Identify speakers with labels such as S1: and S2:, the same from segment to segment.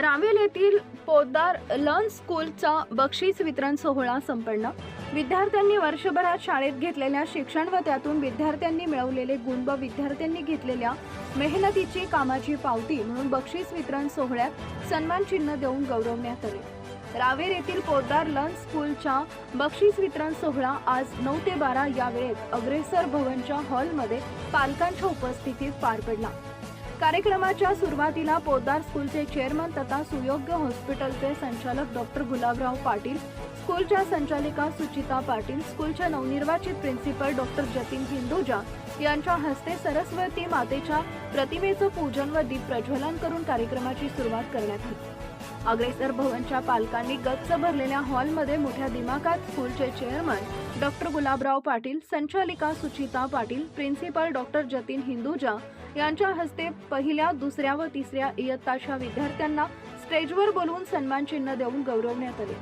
S1: रावेल येथील पोद्दार लर्न स्कूलचा बक्षीस वितरण सोहळा संपन्न. विद्यार्थ्यांनी वर्षभरात शाळेत घेतलेल्या शिक्षण व त्यातून विद्यार्थ्यांनी मिळवलेले गुण व विद्यार्थ्यांनी घेतलेल्या मेहनतीची कामाची पावती म्हणून बक्षीस वितरण सोहळ्यात सन्मान चिन्ह देऊन गौरवण्यात आले. रावेर येथील पोद्दार लर्न स्कूलच्या बक्षीस वितरण सोहळा आज नऊ ते बारा या वेळेत अग्रेसर भवनच्या हॉलमध्ये पालकांच्या उपस्थितीत पार पडला. कार्यक्रमाच्या सुरुवातीला पोद्दार स्कूलचे चेअरमन तथा सुयोग्य हॉस्पिटलचे संचालक डॉक्टर गुलाबराव पाटील स्कूलच्या संचालिका सुचिता पाटील स्कूलच्या नवनिर्वाचित प्रिन्सिपल डॉक्टर जतीन हिंदुजा यांच्या हस्ते सरस्वती मातेच्या प्रतिमेचं पूजन व दीप प्रज्वलन करून कार्यक्रमाची सुरुवात करण्यात आली. अग्रेसर भवनच्या पालकांनी गच्च भरलेल्या हॉलमध्ये मोठ्या दिमाकात स्कूलचे चेअरमन डॉक्टर गुलाबराव पाटील संचालिका सुचिता पाटील प्रिन्सिपल डॉक्टर जतीन हिंदुजा यांच्या हस्ते पहिल्या दुसऱ्या व तिसऱ्या इयत्ताच्या विद्यार्थ्यांना स्टेजवर बोलवून सन्मान चिन्ह देऊन गौरवण्यात आले.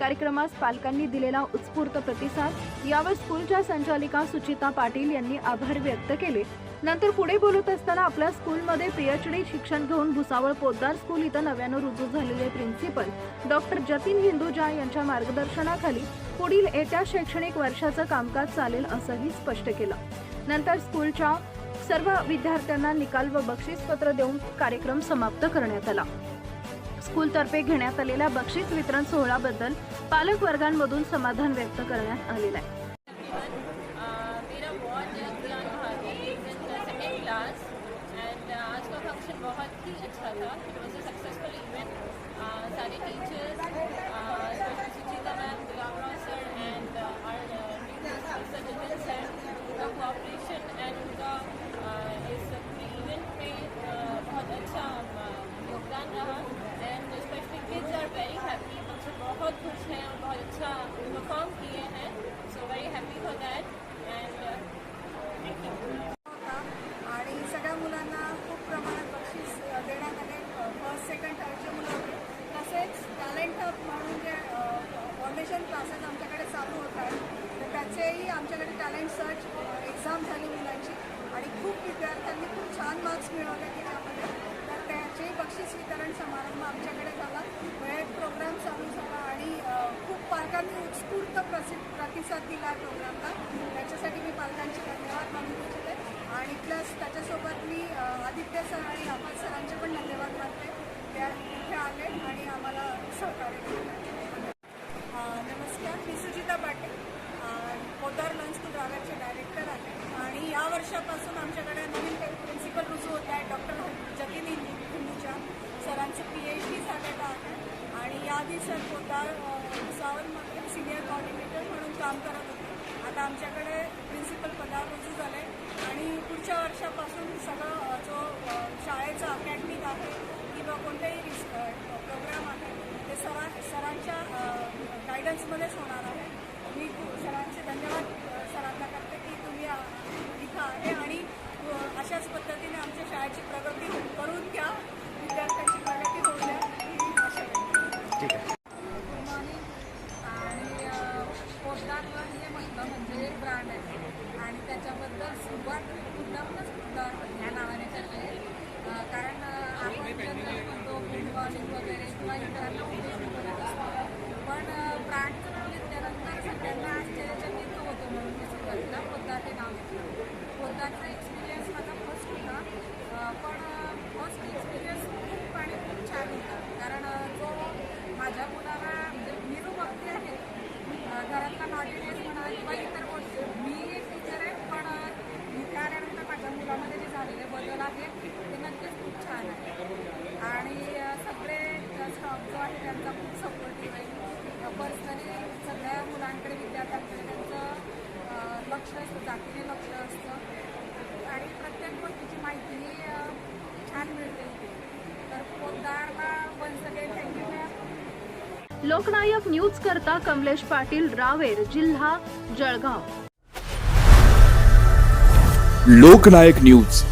S1: कार्यक्रमास पालकांनी दिलेला उत्स्फूर्त प्रतिसाद यावर स्कूलच्या संचालिका सुचिता पाटील यांनी आभार व्यक्त केले. नंतर पुढे बोलत असताना आपल्या स्कूलमध्ये पीएचडी शिक्षण घेऊन भुसावळ पोद्दार स्कूल इथं नव्यानं रुजू झालेले प्रिन्सिपल डॉक्टर जतीन हिंदुजा यांच्या मार्गदर्शनाखाली पुढील येत्या शैक्षणिक वर्षाचं कामकाज चालेल असंही स्पष्ट केलं. नंतर स्कूलच्या सर्व विद्यार्थ्यांना निकाल व बक्षीसपत्र देऊन कार्यक्रम समाप्त करण्यात आला. स्कूलतर्फे घेण्यात आलेल्या बक्षीस वितरण सोहळ्याबद्दल पालक वर्गांमधून समाधान व्यक्त करण्यात आलेलं आहे.
S2: सारे टीचर्स
S3: तर आमच्याकडे टॅलेंट सर्च एक्झाम झाली मुलांची आणि खूप विद्यार्थ्यांनी खूप छान मार्क्स मिळवले त्याच्यामध्ये तर त्याचेही बक्षीस वितरण समारंभ आमच्याकडे झाला. वेळेत प्रोग्राम चालू झाला आणि खूप पालकांनी उत्स्फूर्त प्रसि प्रतिसाद दिला प्रोग्रामला त्याच्यासाठी मी पालकांचे धन्यवाद मानू इच्छिते. आणि प्लस त्याच्यासोबत मी आदित्य सर आणि अमल सरांचे पण धन्यवाद मानते. त्या इथे आले आणि आम्हाला सहकार्य केलं अ, नमस्कार मी सुजिता पाटील अ, पोद्दार लंच स्कूल रागाचे डायरेक्टर आहे आणि या वर्षापासून आमच्याकडे नवीन प्रिन्सिपल रुजू होत आहे डॉक्टर जतीन हिंदू हिंदूच्या सरांचं पी एच डी झालेलं आहे आणि याआधी सर पोद्दार सिनियर कॉर्डिनेटर म्हणून काम करत होते. आता आमच्याकडे प्रिन्सिपल पदावर रुजू झाले आणि पुढच्या वर्षापासून सगळं जो शाळेचा अकॅडमिक आहे किंवा कोणतेही प्रोग्राम आहे ते सरा सरांच्या गायडन्समध्येच होणार आहे. मी सरांचे धन्यवाद सरांना करते.
S4: त्याचा एक्सपिरियन्स माझा फर्स्ट होता. पण फर्स्ट एक्सपिरियन्स खूप आणि खूप छान होता. कारण जो माझ्या मुलाला म्हणजे मी जो आहे घरातला नॉलेज म्हणा किंवा इतर गोष्टी मी एक टीचर आहे पण अं, माझ्या मुलामध्ये जे झालेले बदल आहेत ते नक्कीच खूप छान आहे. आणि सगळे स्टॉफ जो आहे त्यांचा खूप सपोर्टिव्ह आहे. पर्सनली सगळ्या मुलांकडे विद्यार्थ्यांकडे त्यांचं लक्ष असतं जातीने लक्ष असतं.
S1: लोकनायक न्यूज करता कमलेश पाटील रावेर जिल्हा जळगाव.
S5: लोकनायक न्यूज.